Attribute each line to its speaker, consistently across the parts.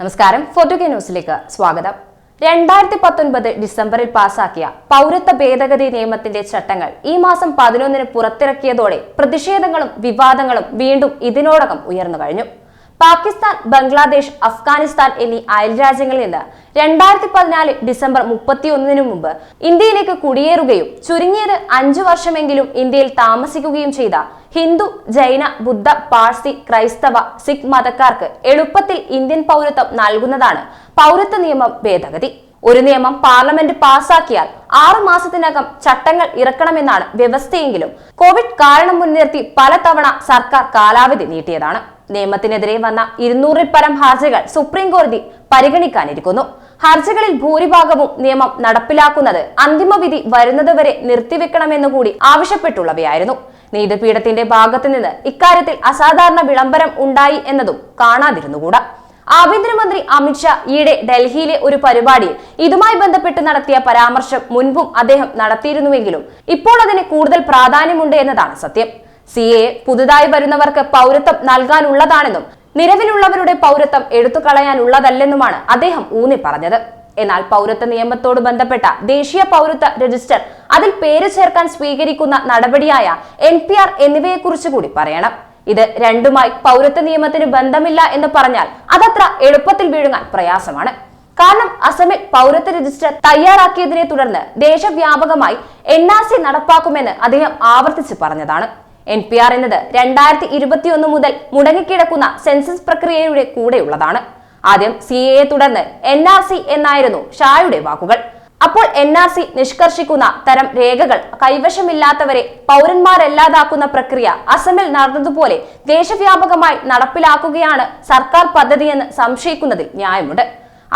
Speaker 1: നമസ്കാരം. Photo K ന്യൂസിലേക്ക് സ്വാഗതം. രണ്ടായിരത്തി പത്തൊൻപത് ഡിസംബറിൽ പാസാക്കിയ പൗരത്വ ഭേദഗതി നിയമത്തിന്റെ ചട്ടങ്ങൾ ഈ മാസം പതിനൊന്നിന് പുറത്തിറക്കിയതോടെ പ്രതിഷേധങ്ങളും വിവാദങ്ങളും വീണ്ടും ഇതിനോടകം ഉയർന്നു കഴിഞ്ഞു. പാകിസ്ഥാൻ ബംഗ്ലാദേശ് അഫ്ഗാനിസ്ഥാൻ എന്നീ അയൽരാജ്യങ്ങളിൽ നിന്ന് രണ്ടായിരത്തി പതിനാല് ഡിസംബർ മുപ്പത്തിയൊന്നിനു മുമ്പ് ഇന്ത്യയിലേക്ക് കുടിയേറുകയും ചുരുങ്ങിയത് അഞ്ചു വർഷമെങ്കിലും ഇന്ത്യയിൽ താമസിക്കുകയും ചെയ്ത ഹിന്ദു ജൈന ബുദ്ധ പാഴ്സി ക്രൈസ്തവ സിഖ് മതക്കാർക്ക് എളുപ്പത്തിൽ ഇന്ത്യൻ പൗരത്വം നൽകുന്നതാണ് പൗരത്വ നിയമ ഭേദഗതി. ഒരു നിയമം പാർലമെന്റ് പാസാക്കിയാൽ ആറു മാസത്തിനകം ചട്ടങ്ങൾ ഇറക്കണമെന്നാണ് വ്യവസ്ഥയെങ്കിലും കോവിഡ് കാരണം മുൻനിർത്തി പലതവണ സർക്കാർ കാലാവധി നീട്ടിയതാണ്. നിയമത്തിനെതിരെ വന്ന ഇരുന്നൂറിൽ പരം ഹർജികൾ സുപ്രീം കോടതി പരിഗണിക്കാനിരിക്കുന്നു. ഹർജികളിൽ ഭൂരിഭാഗവും നിയമം നടപ്പിലാക്കുന്നത് അന്തിമവിധി വരുന്നതുവരെ നിർത്തിവെക്കണമെന്നു കൂടി ആവശ്യപ്പെട്ടുള്ളവയായിരുന്നു. നീതിപീഠത്തിന്റെ ഭാഗത്തുനിന്ന് ഇക്കാര്യത്തിൽ അസാധാരണ വിളംബരം ഉണ്ടായി എന്നതും കാണാതിരുന്നുകൂടാ. ആഭ്യന്തരമന്ത്രി അമിത്ഷാ ഈയിടെ ഡൽഹിയിലെ ഒരു പരിപാടിയിൽ ഇതുമായി ബന്ധപ്പെട്ട് നടത്തിയ പരാമർശം മുൻപും അദ്ദേഹം നടത്തിയിരുന്നുവെങ്കിലും ഇപ്പോൾ അതിന് കൂടുതൽ പ്രാധാന്യമുണ്ട് എന്നതാണ് സത്യം. സി എ പുതുതായി വരുന്നവർക്ക് പൗരത്വം നൽകാനുള്ളതാണെന്നും നിലവിലുള്ളവരുടെ പൗരത്വം എടുത്തു കളയാനുള്ളതല്ലെന്നുമാണ് അദ്ദേഹം ഊന്നി പറഞ്ഞത്. എന്നാൽ പൗരത്വ നിയമത്തോട് ബന്ധപ്പെട്ട ദേശീയ പൗരത്വ രജിസ്റ്റർ അതിൽ പേര് ചേർക്കാൻ സ്വീകരിക്കുന്ന നടപടിയായ എൻ പി ആർ എന്നിവയെക്കുറിച്ച് കൂടി പറയണം. ഇത് രണ്ടുമായി പൗരത്വ നിയമത്തിന് ബന്ധമില്ല എന്ന് പറഞ്ഞാൽ അതത്ര എളുപ്പത്തിൽ വീഴുങ്ങാൻ പ്രയാസമാണ്. കാരണം അസമിൽ പൗരത്വ രജിസ്റ്റർ തയ്യാറാക്കിയതിനെ തുടർന്ന് ദേശവ്യാപകമായി എൻ ആർ സി നടപ്പാക്കുമെന്ന് അദ്ദേഹം ആവർത്തിച്ച് പറഞ്ഞതാണ്. എൻ പി ആർ എന്നത് രണ്ടായിരത്തി ഇരുപത്തിയൊന്ന് മുതൽ മുടങ്ങിക്കിടക്കുന്ന സെൻസസ് പ്രക്രിയയുടെ കൂടെയുള്ളതാണ്. ആദ്യം സി എയെ തുടർന്ന് എൻ ആർ സി എന്നായിരുന്നു ഷായുടെ വാക്കുകൾ. അപ്പോൾ എൻ ആർ സി നിഷ്കർഷിക്കുന്ന തരം രേഖകൾ കൈവശമില്ലാത്തവരെ പൗരന്മാരല്ലാതാക്കുന്ന പ്രക്രിയ അസമിൽ നടന്നതുപോലെ ദേശവ്യാപകമായി നടപ്പിലാക്കുകയാണ് സർക്കാർ പദ്ധതിയെന്ന് സംശയിക്കുന്നതിൽ ന്യായമുണ്ട്.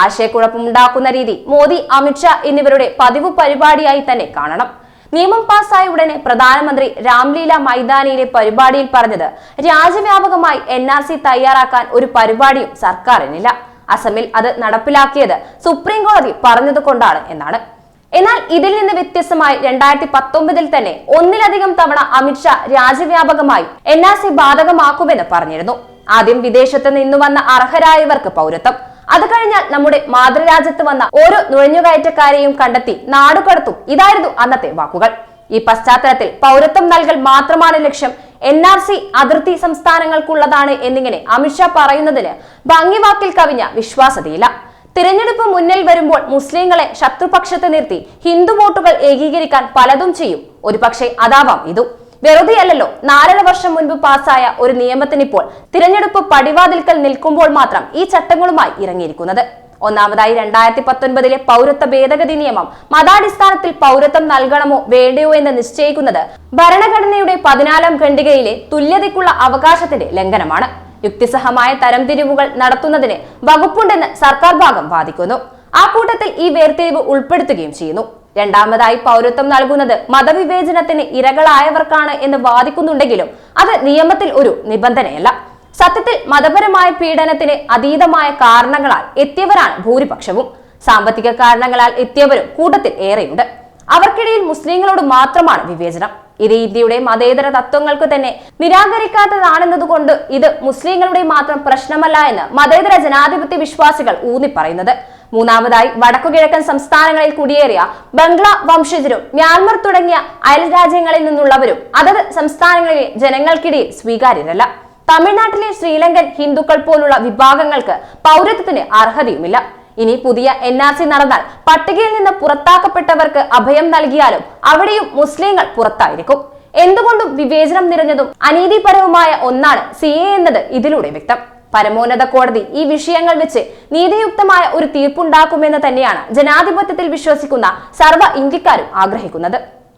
Speaker 1: ആശയക്കുഴപ്പമുണ്ടാക്കുന്ന രീതി മോദി അമിത്ഷാ എന്നിവരുടെ പതിവ് പരിപാടിയായി തന്നെ കാണണം. നിയമം പാസ്സായ ഉടനെ പ്രധാനമന്ത്രി രാംലീല മൈതാനിയിലെ പരിപാടിയിൽ പറഞ്ഞത് രാജ്യവ്യാപകമായി എൻ തയ്യാറാക്കാൻ ഒരു പരിപാടിയും സർക്കാരിനില്ല. അസമിൽ അത് നടപ്പിലാക്കിയത് സുപ്രീം കോടതി പറഞ്ഞതുകൊണ്ടാണ് എന്നാണ്. എന്നാൽ ഇതിൽ നിന്ന് വ്യത്യസ്തമായി രണ്ടായിരത്തി പത്തൊമ്പതിൽ തന്നെ ഒന്നിലധികം തവണ അമിത്ഷാ രാജ്യവ്യാപകമായി എൻ ആർ സി ബാധകമാക്കുമെന്ന് പറഞ്ഞിരുന്നു. ആദ്യം വിദേശത്ത് നിന്നു വന്ന അർഹരായവർക്ക് പൗരത്വം. അത് കഴിഞ്ഞാൽ നമ്മുടെ മാതൃരാജ്യത്ത് വന്ന ഓരോ നുഴഞ്ഞുകയറ്റക്കാരെയും കണ്ടെത്തി നാടുകടത്തും. ഇതായിരുന്നു അന്നത്തെ വാക്കുകൾ. ഈ പശ്ചാത്തലത്തിൽ പൗരത്വം നൽകൽ മാത്രമാണ് ലക്ഷ്യം. എൻ ആർ സി അതിർത്തി സംസ്ഥാനങ്ങൾക്കുള്ളതാണ് എന്നിങ്ങനെ അമിത്ഷാ പറയുന്നതിന് ഭംഗിവാക്കിൽ കവിഞ്ഞ വിശ്വാസതയില്ല തിരഞ്ഞെടുപ്പ് മുന്നിൽ വരുമ്പോൾ മുസ്ലിങ്ങളെ ശത്രുപക്ഷത്ത് നിർത്തി ഹിന്ദു വോട്ടുകൾ ഏകീകരിക്കാൻ പലതും ചെയ്യും. ഒരുപക്ഷെ അതാവാം ഇതു. വെറുതെയല്ലല്ലോ നാലര വർഷം മുൻപ് പാസ്സായ ഒരു നിയമത്തിനിപ്പോൾ തിരഞ്ഞെടുപ്പ് പടിവാതിൽക്കൽ നിൽക്കുമ്പോൾ മാത്രം ഈ ചട്ടങ്ങളുമായി ഇറങ്ങിയിരിക്കുന്നത്. ഒന്നാമതായി രണ്ടായിരത്തി പത്തൊൻപതിലെ പൗരത്വ ഭേദഗതി നിയമം മതാടിസ്ഥാനത്തിൽ പൗരത്വം നൽകണമോ വേണ്ടയോ എന്ന് നിശ്ചയിക്കുന്നത് ഭരണഘടനയുടെ പതിനാലാം ഖണ്ഡികയിലെ തുല്യതയ്ക്കുള്ള അവകാശത്തിന്റെ ലംഘനമാണ്. യുക്തിസഹമായ തരംതിരിവുകൾ നടത്തുന്നതിന് വകുപ്പുണ്ടെന്ന് സർക്കാർ ഭാഗം വാദിക്കുന്നു. ആ കൂട്ടത്തിൽ ഈ വേർതിരിവ് ഉൾപ്പെടുത്തുകയും ചെയ്യുന്നു. രണ്ടാമതായി പൗരത്വം നൽകുന്നത് മതവിവേചനത്തിന് ഇരകളായവർക്കാണ് എന്ന് വാദിക്കുന്നുണ്ടെങ്കിലും അത് നിയമത്തിൽ ഒരു നിബന്ധനയല്ല. സത്യത്തിൽ മതപരമായ പീഡനത്തിന് അതീതമായ കാരണങ്ങളാൽ എത്തിയവരാണ് ഭൂരിപക്ഷവും. സാമ്പത്തിക കാരണങ്ങളാൽ എത്തിയവരും കൂട്ടത്തിൽ ഏറെയുണ്ട്. അവർക്കിടയിൽ മുസ്ലിങ്ങളോട് മാത്രമാണ് വിവേചനം. ഇത് ഇന്ത്യയുടെ മതേതര തത്വങ്ങൾക്ക് തന്നെ നിരാകരിക്കാത്തതാണെന്നതുകൊണ്ട് ഇത് മുസ്ലിങ്ങളുടെ മാത്രം പ്രശ്നമല്ല എന്ന് മതേതര ജനാധിപത്യ വിശ്വാസികൾ ഊന്നിപ്പറയുന്നത്. മൂന്നാമതായി വടക്കുകിഴക്കൻ സംസ്ഥാനങ്ങളിൽ കുടിയേറിയ ബംഗ്ല വംശജരും മ്യാൻമർ തുടങ്ങിയ അയൽ രാജ്യങ്ങളിൽ നിന്നുള്ളവരും അതത് സംസ്ഥാനങ്ങളിലെ ജനങ്ങൾക്കിടയിൽ സ്വീകാര്യരല്ല. തമിഴ്നാട്ടിലെ ശ്രീലങ്കൻ ഹിന്ദുക്കൾ പോലുള്ള വിഭാഗങ്ങൾക്ക് പൗരത്വത്തിന് അർഹതയുമില്ല. ഇനി പുതിയ എൻ ആർ സി നടന്നാൽ പട്ടികയിൽ നിന്ന് പുറത്താക്കപ്പെട്ടവർക്ക് അഭയം നൽകിയാലും അവിടെയും മുസ്ലിങ്ങൾ പുറത്തായിരിക്കും. എന്തുകൊണ്ടും വിവേചനം നിറഞ്ഞതും അനീതിപരവുമായ ഒന്നാണ് സി എ എന്നത് ഇതിലൂടെ വ്യക്തം. പരമോന്നത കോടതി ഈ വിഷയങ്ങൾ വെച്ച് നീതിയുക്തമായ ഒരു തീർപ്പുണ്ടാക്കുമെന്ന് തന്നെയാണ് ജനാധിപത്യത്തിൽ വിശ്വസിക്കുന്ന സർവ ഇന്ത്യക്കാരും ആഗ്രഹിക്കുന്നത്.